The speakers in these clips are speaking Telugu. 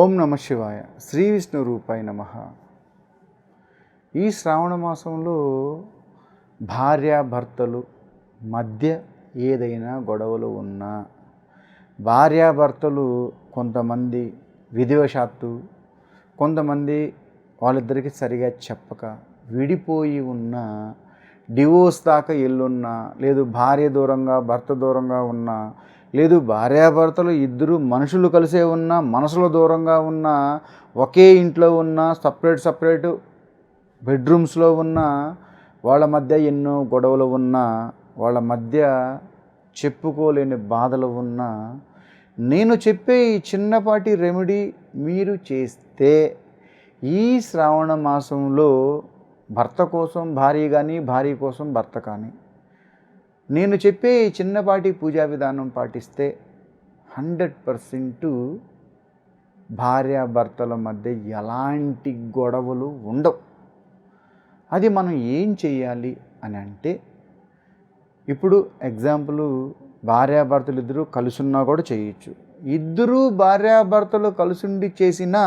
ఓం నమ శివాయ. శ్రీ విష్ణు రూపాయ నమ. ఈ శ్రావణ మాసంలో భార్యాభర్తలు మధ్య ఏదైనా గొడవలు ఉన్నా భార్యాభర్తలు కొంతమంది విధివశాత్తు కొంతమంది వాళ్ళిద్దరికీ సరిగా చెప్పక విడిపోయి ఉన్న డివోర్స్ దాకా ఎల్లున్నా లేదు భార్య దూరంగా భర్త దూరంగా ఉన్నా లేదు భార్యాభర్తలు ఇద్దరు మనుషులు కలిసే ఉన్నా మనసులో దూరంగా ఉన్న ఒకే ఇంట్లో ఉన్న సపరేట్ సపరేట్ బెడ్రూమ్స్లో ఉన్న వాళ్ళ మధ్య ఎన్నో గొడవలు ఉన్నా వాళ్ళ మధ్య చెప్పుకోలేని బాధలు ఉన్నా నేను చెప్పే ఈ చిన్నపాటి రెమెడీ మీరు చేస్తే ఈ శ్రావణ మాసంలో భర్త కోసం భార్య కానీ భార్య కోసం భర్త కానీ నేను చెప్పే ఈ చిన్నపాటి పూజా విధానం పాటిస్తే హండ్రెడ్ పర్సెంట్ భార్యాభర్తల మధ్య ఎలాంటి గొడవలు ఉండవు. అది మనం ఏం చేయాలి అని అంటే ఇప్పుడు ఎగ్జాంపుల్ భార్యాభర్తలు ఇద్దరు కలుసున్నా కూడా చేయొచ్చు. ఇద్దరూ భార్యాభర్తలు కలుసుండి చేసినా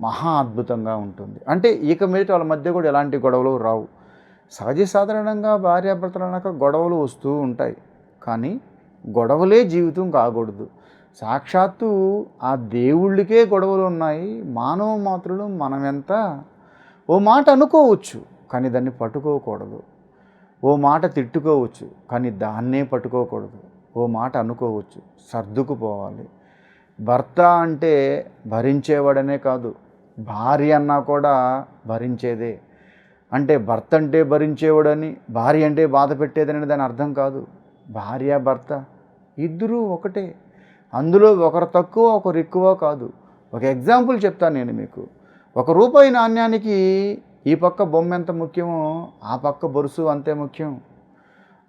మహా అద్భుతంగా ఉంటుంది. అంటే ఇక మీద వాళ్ళ మధ్య కూడా ఎలాంటి గొడవలు రావు. సహజ సాధారణంగా భార్యాభర్తలు గొడవలు వస్తూ ఉంటాయి. కానీ గొడవలే జీవితం కాకూడదు. సాక్షాత్తు ఆ దేవుళ్ళకే గొడవలు ఉన్నాయి. మానవ మాత్రులు మనమెంత? ఓ మాట అనుకోవచ్చు కానీ దాన్ని పట్టుకోకూడదు. ఓ మాట తిట్టుకోవచ్చు కానీ దాన్నే పట్టుకోకూడదు. ఓ మాట అనుకోవచ్చు సర్దుకుపోవాలి. భర్త అంటే భరించేవాడనే కాదు భార్య అన్నా కూడా భరించేదే. అంటే భర్త అంటే భరించేవాడని భార్య అంటే బాధ పెట్టేదని దాని అర్థం కాదు. భార్య భర్త ఇద్దరూ ఒకటే. అందులో ఒకరు తక్కువ ఒకరు ఎక్కువ కాదు. ఒక ఎగ్జాంపుల్ చెప్తాను నేను మీకు. ఒక రూపాయి నాణ్యానికి ఈ పక్క బొమ్మ ఎంత ముఖ్యమో ఆ పక్క బొరుసు అంతే ముఖ్యం.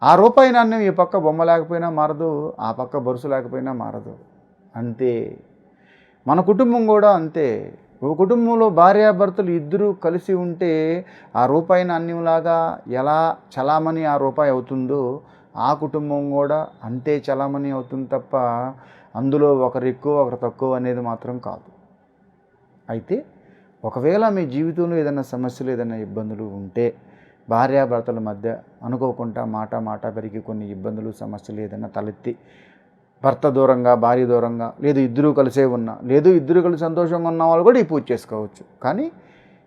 ఆ రూపాయి నాణ్యం ఈ పక్క బొమ్మ లేకపోయినా మారదు ఆ పక్క బొరుసు లేకపోయినా మారదు. అంతే. మన కుటుంబం కూడా అంతే. ఒక కుటుంబంలో భార్యాభర్తలు ఇద్దరూ కలిసి ఉంటే ఆ రూపాయి నాణ్యంలాగా ఎలా చలామణి ఆ రూపాయి అవుతుందో ఆ కుటుంబం కూడా అంతే చలామణి అవుతుంది తప్ప అందులో ఒకరు ఎక్కువ ఒకరు తక్కువ అనేది మాత్రం కాదు. అయితే ఒకవేళ మీ జీవితంలో ఏదైనా సమస్యలు ఏదైనా ఇబ్బందులు ఉంటే భార్యాభర్తల మధ్య అనుకోకుండా మాట మాట పెరిగి కొన్ని ఇబ్బందులు సమస్యలు ఏదైనా తలెత్తి భర్త దూరంగా భార్య దూరంగా లేదు ఇద్దరూ కలిసే ఉన్నా లేదు ఇద్దరు కలిసి సంతోషంగా ఉన్న వాళ్ళు కూడా ఈ పూజ చేసుకోవచ్చు. కానీ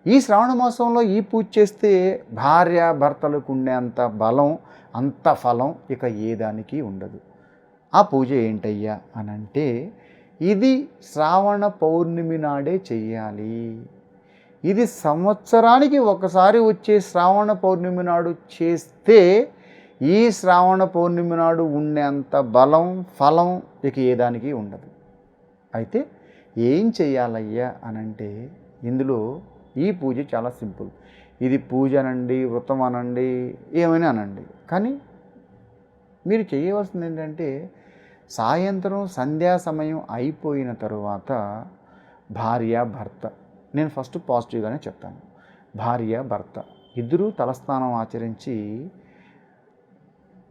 ఈ శ్రావణ మాసంలో ఈ పూజ చేస్తే భార్య భర్తలకు ఉండేంత బలం అంత ఫలం ఇక ఏ దానికి ఉండదు. ఆ పూజ ఏంటయ్యా అని అంటే ఇది శ్రావణ పౌర్ణమి నాడే చెయ్యాలి. ఇది సంవత్సరానికి ఒకసారి వచ్చే శ్రావణ పౌర్ణమి నాడు చేస్తే ఈ శ్రావణ పౌర్ణమి నాడు ఉండేంత బలం ఫలం ఇక ఏ దానికి ఉండదు. అయితే ఏం చేయాలయ్యా అనంటే ఇందులో ఈ పూజ చాలా సింపుల్. ఇది పూజ అనండి వ్రతం అనండి ఏమైనా అనండి. కానీ మీరు చేయవలసింది ఏంటంటే సాయంత్రం సంధ్యా సమయం అయిపోయిన తరువాత భార్య భర్త నేను ఫస్ట్ పాజిటివ్గానే చెప్తాను. భార్య భర్త ఇద్దరూ తలస్నానం ఆచరించి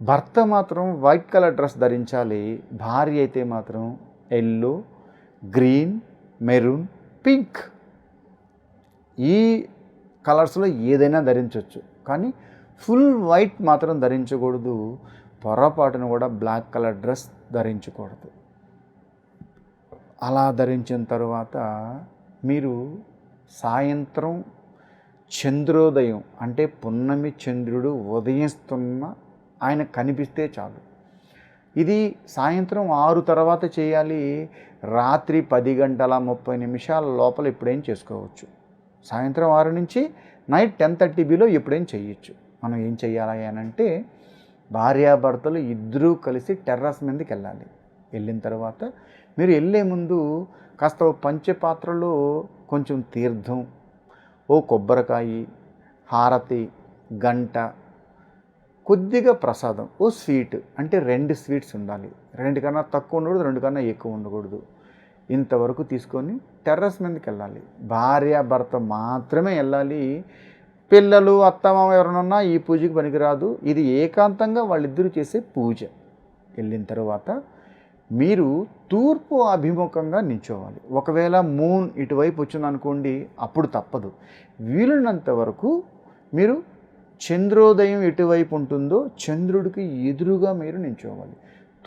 భర్త మాత్రం వైట్ కలర్ డ్రెస్ ధరించాలి. భార్య అయితే మాత్రం ఎల్లో గ్రీన్ మెరూన్ పింక్. ఈ కలర్స్లో ఏదైనా ధరించవచ్చు కానీ ఫుల్ వైట్ మాత్రం ధరించకూడదు. పొరపాటును కూడా బ్లాక్ కలర్ డ్రెస్ ధరించకూడదు. అలా ధరించిన తర్వాత మీరు సాయంత్రం చంద్రోదయం అంటే పున్నమి చంద్రుడు ఉదయిస్తున్న ఆయన కనిపిస్తే చాలు. ఇది సాయంత్రం ఆరు తర్వాత చేయాలి. రాత్రి పది గంటల ముప్పై నిమిషాల లోపల ఎప్పుడైనా చేసుకోవచ్చు? సాయంత్రం ఆరు నుంచి నైట్ టెన్ థర్టీ బిలో ఎప్పుడైనా చేయొచ్చు? మనం ఏం చేయాలి అని అంటే భార్యాభర్తలు ఇద్దరూ కలిసి టెర్రస్ మీదకి వెళ్ళాలి. వెళ్ళిన తర్వాత మీరు వెళ్ళే ముందు కాస్త పంచపాత్రలో కొంచెం తీర్థం ఓ కొబ్బరికాయ హారతి గంట కొద్దిగా ప్రసాదం ఓ స్వీట్ అంటే రెండు స్వీట్స్ ఉండాలి. రెండు కన్నా తక్కువ ఉండకూడదు రెండు కన్నా ఎక్కువ ఉండకూడదు. ఇంతవరకు తీసుకొని టెర్రస్ మీదకి వెళ్ళాలి. భార్య భర్త మాత్రమే వెళ్ళాలి. పిల్లలు అత్తమామ ఎవరినన్నా ఈ పూజకి పనికిరాదు. ఇది ఏకాంతంగా వాళ్ళిద్దరూ చేసే పూజ. వెళ్ళిన తర్వాత మీరు తూర్పు అభిముఖంగా నించోవాలి ఒకవేళ మూన్ ఇటువైపు వచ్చిందనుకోండి అప్పుడు తప్పదు. వీలున్నంత వరకు మీరు చంద్రోదయం ఎటువైపు ఉంటుందో చంద్రుడికి ఎదురుగా మీరు నించోవాలి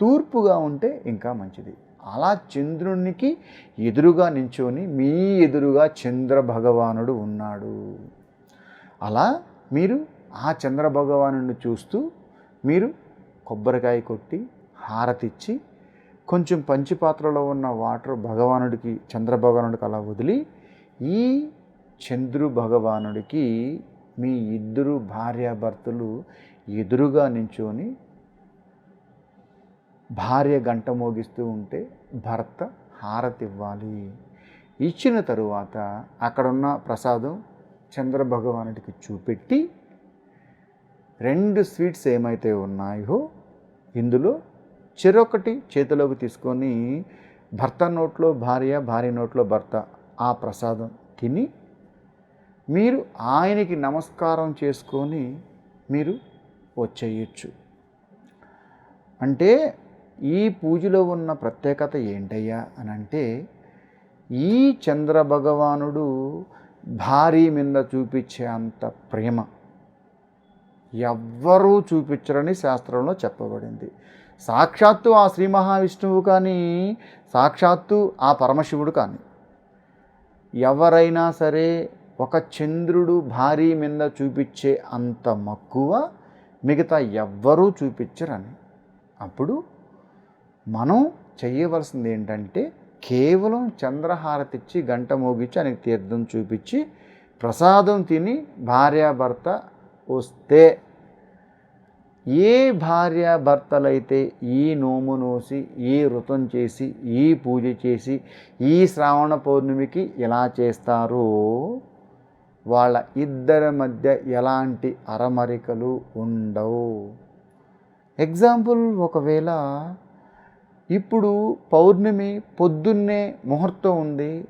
తూర్పుగా ఉంటే ఇంకా మంచిది. అలా చంద్రునికి ఎదురుగా నించొని మీ ఎదురుగా చంద్ర భగవానుడు ఉన్నాడు. అలా మీరు ఆ చంద్ర భగవాను చూస్తూ మీరు కొబ్బరికాయ కొట్టి హారతిచ్చి కొంచెం పంచిపాత్రలో ఉన్న వాటర్ భగవానుడికి చంద్ర భగవానుడికి అలా వదిలి ఈ చంద్రు భగవానుడికి మీ ఇద్దరు భార్యాభర్తలు ఎదురుగా నించొని భార్య గంట మోగిస్తూ ఉంటే భర్త హారతి ఇవ్వాలి ఇచ్చిన తరువాత అక్కడున్న ప్రసాదం చంద్రభగవానుడికి చూపెట్టి రెండు స్వీట్స్ ఏమైతే ఉన్నాయో ఇందులో చెరొకటి చేతిలోకి తీసుకొని భర్త నోట్లో భార్య భార్య నోట్లో భర్త ఆ ప్రసాదం తిని మీరు ఆయనకి నమస్కారం చేసుకొని మీరు వచ్చేయచ్చు. అంటే ఈ పూజలో ఉన్న ప్రత్యేకత ఏంటయ్యా అని అంటే ఈ చంద్ర భగవానుడు భారీ మీద చూపించే అంత ప్రేమ ఎవ్వరూ చూపించరని శాస్త్రంలో చెప్పబడింది. సాక్షాత్తు ఆ శ్రీ మహావిష్ణువు కానీ సాక్షాత్తు ఆ పరమశివుడు కానీ ఎవరైనా సరే ఒక చంద్రుడు భారీ మీద చూపించే అంత మక్కువ మిగతా ఎవ్వరూ చూపించరని. అప్పుడు మనం చేయవలసింది ఏంటంటే కేవలం చంద్రహారతిచ్చి గంట మోగించి ఆయనకి తీర్థం చూపించి ప్రసాదం తిని భార్యాభర్త వస్తే ఏ భార్యాభర్తలైతే ఈ నోము నోసి ఈ వ్రతం చేసి ఈ పూజ చేసి ఈ శ్రావణ పౌర్ణమికి ఎలా చేస్తారో వాళ్ళ ఇద్దరి మధ్య ఎలాంటి అరమరికలు ఉండవు. ఎగ్జాంపుల్ ఒకవేళ ఇప్పుడు పౌర్ణమి పొద్దున్నే ముహూర్తం ఉంది.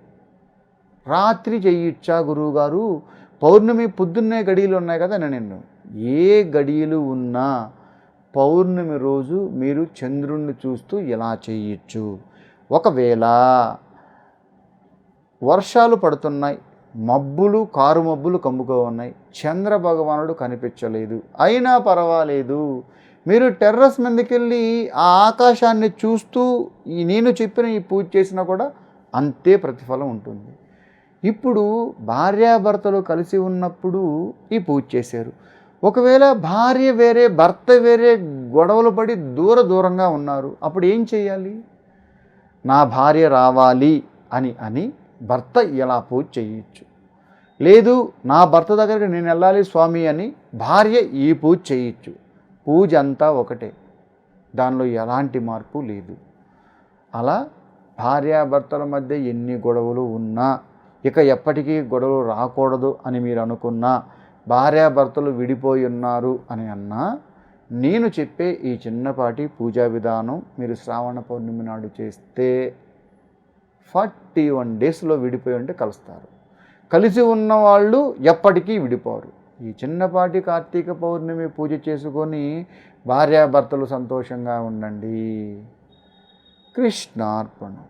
రాత్రి చెయ్యొచ్చా గురువుగారు పౌర్ణమి పొద్దున్నే గడియలు ఉన్నాయి కదా నేను ఏ గడియలు ఉన్నా పౌర్ణమి రోజు మీరు చంద్రుణ్ణి చూస్తూ ఎలా చేయొచ్చు. ఒకవేళ వర్షాలు పడుతున్నాయి మబ్బులు కారు మబ్బులు కమ్ముకో ఉన్నాయి. చంద్ర భగవానుడు కనిపించలేదు. అయినా పర్వాలేదు. మీరు టెర్రస్ మీదకెళ్ళి ఆ ఆకాశాన్ని చూస్తూ ఈ నేను చెప్పిన ఈ పూజ చేసినా కూడా అంతే ప్రతిఫలం ఉంటుంది. ఇప్పుడు భార్యాభర్తలు కలిసి ఉన్నప్పుడు ఈ పూజ చేశారు. ఒకవేళ భార్య వేరే భర్త వేరే గొడవలు పడి దూర దూరంగా ఉన్నారు. అప్పుడు ఏం చేయాలి? నా భార్య రావాలి అని అని భర్త ఇలా పూజ చేయొచ్చు. లేదు నా భర్త దగ్గరికి నేను వెళ్ళాలి స్వామి అని భార్య ఈ పూజ చేయొచ్చు. పూజ అంతా ఒకటే. దానిలో ఎలాంటి మార్పు లేదు. అలా భార్యాభర్తల మధ్య ఎన్ని గొడవలు ఉన్నా ఇక ఎప్పటికీ గొడవలు రాకూడదు అని మీరు అనుకున్నా భార్యాభర్తలు విడిపోయి ఉన్నారు అని అన్నా నేను చెప్పే ఈ చిన్నపాటి పూజా విధానం మీరు శ్రావణ పౌర్ణమి నాడు చేస్తే ఫార్టీ వన్ డేస్లో విడిపోయి ఉంటే కలుస్తారు. కలిసి ఉన్న వాళ్ళు ఎప్పటికీ విడిపోరు. ఈ చిన్నపాటి కార్తీక పౌర్ణమి పూజ చేసుకొని భార్యాభర్తలు సంతోషంగా ఉండండి. కృష్ణార్పణం.